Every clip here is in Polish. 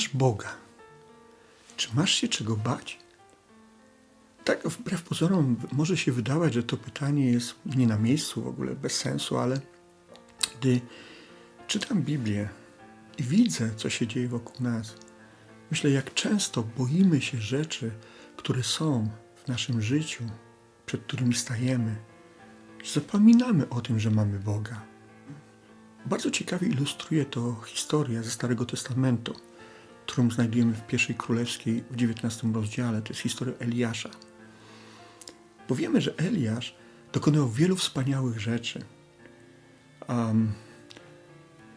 masz Boga, czy masz się czego bać? Tak, wbrew pozorom może się wydawać, że to pytanie jest nie na miejscu, w ogóle bez sensu, ale gdy czytam Biblię i widzę, co się dzieje wokół nas, myślę, jak często boimy się rzeczy, które są w naszym życiu, przed którymi stajemy. Zapominamy o tym, że mamy Boga. Bardzo ciekawie ilustruje to historia ze Starego Testamentu, którą znajdujemy w pierwszej królewskiej w XIX rozdziale. To jest historia Eliasza. Bo wiemy, że Eliasz dokonał wielu wspaniałych rzeczy. Um,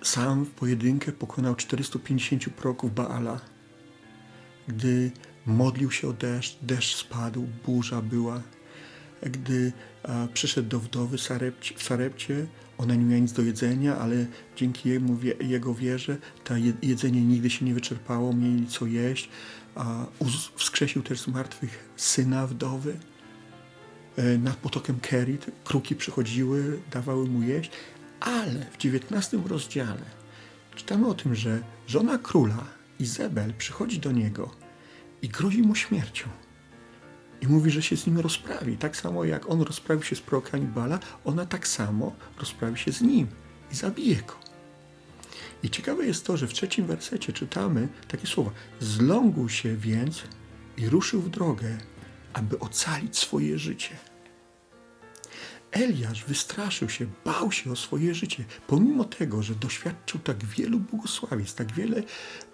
sam w pojedynkę pokonał 450 proków Baala. Gdy modlił się o deszcz, deszcz spadł, burza była. Gdy przyszedł do wdowy w Sarepcie, ona nie miała nic do jedzenia, ale dzięki jemu, jego wierze to je, jedzenie nigdy się nie wyczerpało, mieli co jeść. Wskrzesił też z martwych syna wdowy. E, nad potokiem Kerit kruki przychodziły, dawały mu jeść, ale w XIX rozdziale czytamy o tym, że żona króla Izabel przychodzi do niego i grozi mu śmiercią. I mówi, że się z nim rozprawi. Tak samo jak on rozprawił się z prorokami Bala, ona tak samo rozprawi się z nim i zabije go. I ciekawe jest to, że w trzecim wersecie czytamy takie słowa. Zląkł się więc i ruszył w drogę, aby ocalić swoje życie. Eliasz wystraszył się, bał się o swoje życie, pomimo tego, że doświadczył tak wielu błogosławieństw, tak wiele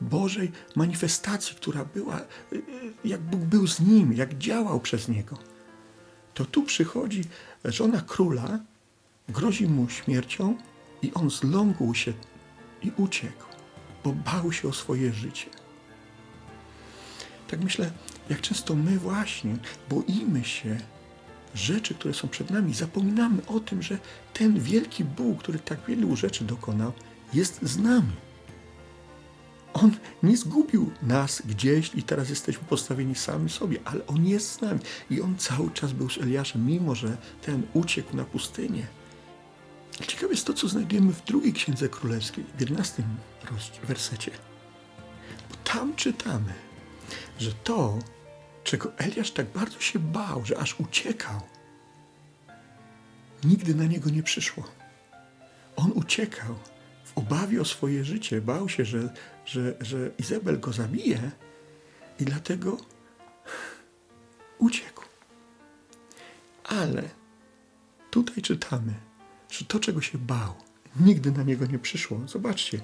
Bożej manifestacji, która była, y, jak Bóg był z nim, jak działał przez niego. To tu przychodzi żona króla, grozi mu śmiercią i on zląkł się i uciekł, bo bał się o swoje życie. Tak myślę, jak często my właśnie boimy się rzeczy, które są przed nami, zapominamy o tym, że ten wielki Bóg, który tak wielu rzeczy dokonał, jest z nami. On nie zgubił nas gdzieś i teraz jesteśmy postawieni sami sobie, ale On jest z nami. I On cały czas był z Eliaszem, mimo że ten uciekł na pustynię. Ciekawe jest to, co znajdujemy w drugiej Księdze Królewskiej, w 11 wersecie. Bo tam czytamy, że to, czego Eliasz tak bardzo się bał, że aż uciekał, nigdy na niego nie przyszło. On uciekał w obawie o swoje życie, bał się, że, że, że Izabel go zabije i dlatego uciekł. Ale tutaj czytamy, że to, czego się bał, nigdy na niego nie przyszło. Zobaczcie,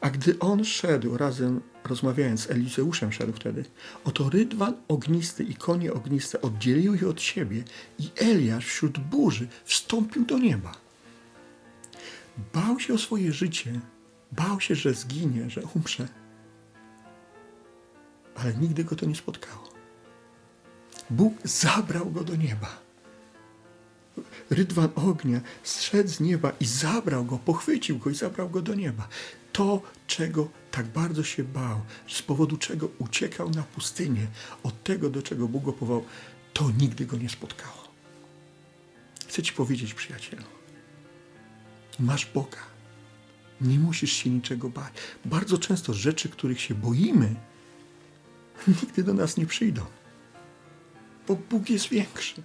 a gdy on szedł razem, rozmawiając z Elizeuszem, szedł wtedy, oto rydwan ognisty i konie ogniste oddzieliły ich od siebie i Eliasz wśród burzy wstąpił do nieba. Bał się o swoje życie, bał się, że zginie, że umrze, ale nigdy go to nie spotkało. Bóg zabrał go do nieba. Rydwan ognia zszedł z nieba i zabrał go, pochwycił go i zabrał go do nieba. To, czego tak bardzo się bał, z powodu czego uciekał na pustynię, od tego, do czego Bóg go powołał, to nigdy go nie spotkało. Chcę Ci powiedzieć, przyjacielu, masz Boga. Nie musisz się niczego bać. Bardzo często rzeczy, których się boimy, nigdy do nas nie przyjdą. Bo Bóg jest większy.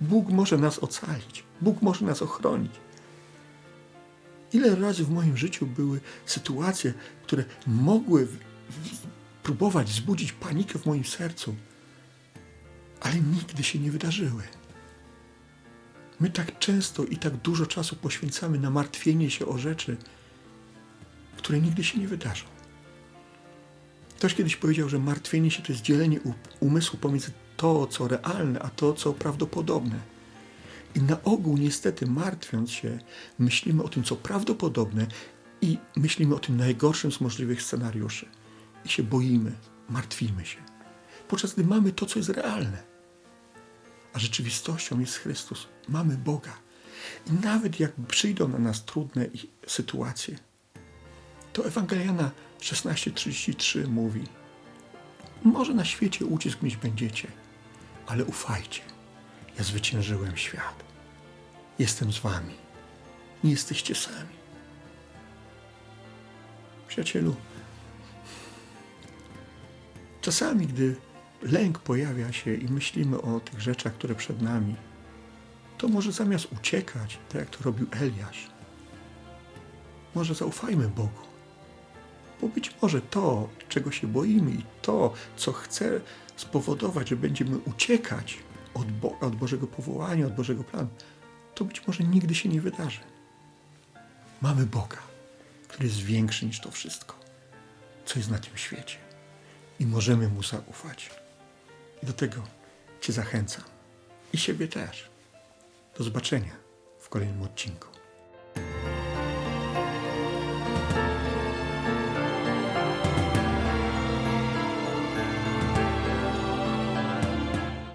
Bóg może nas ocalić. Bóg może nas ochronić. Ile razy w moim życiu były sytuacje, które mogły w, w, próbować wzbudzić panikę w moim sercu, ale nigdy się nie wydarzyły. My tak często i tak dużo czasu poświęcamy na martwienie się o rzeczy, które nigdy się nie wydarzą. Ktoś kiedyś powiedział, że martwienie się to jest dzielenie umysłu pomiędzy to, co realne, a to, co prawdopodobne. I na ogół, niestety, martwiąc się, myślimy o tym, co prawdopodobne i myślimy o tym najgorszym z możliwych scenariuszy. I się boimy, martwimy się. Podczas gdy mamy to, co jest realne. A rzeczywistością jest Chrystus. Mamy Boga. I nawet jak przyjdą na nas trudne sytuacje, to Ewangeliana 16:33 mówi: Może na świecie ucisk mieć będziecie, ale ufajcie. Ja zwyciężyłem świat. Jestem z wami. Nie jesteście sami. Przyjacielu, Czasami, gdy lęk pojawia się i myślimy o tych rzeczach, które przed nami, to może zamiast uciekać, tak jak to robił Eliasz, może zaufajmy Bogu. Bo być może to, czego się boimy i to, co chce spowodować, że będziemy uciekać od Boga, od Bożego powołania, od Bożego planu, to być może nigdy się nie wydarzy. Mamy Boga, który jest większy niż to wszystko, co jest na tym świecie. I możemy Mu zaufać. I do tego Cię zachęcam. I siebie też. Do zobaczenia w kolejnym odcinku.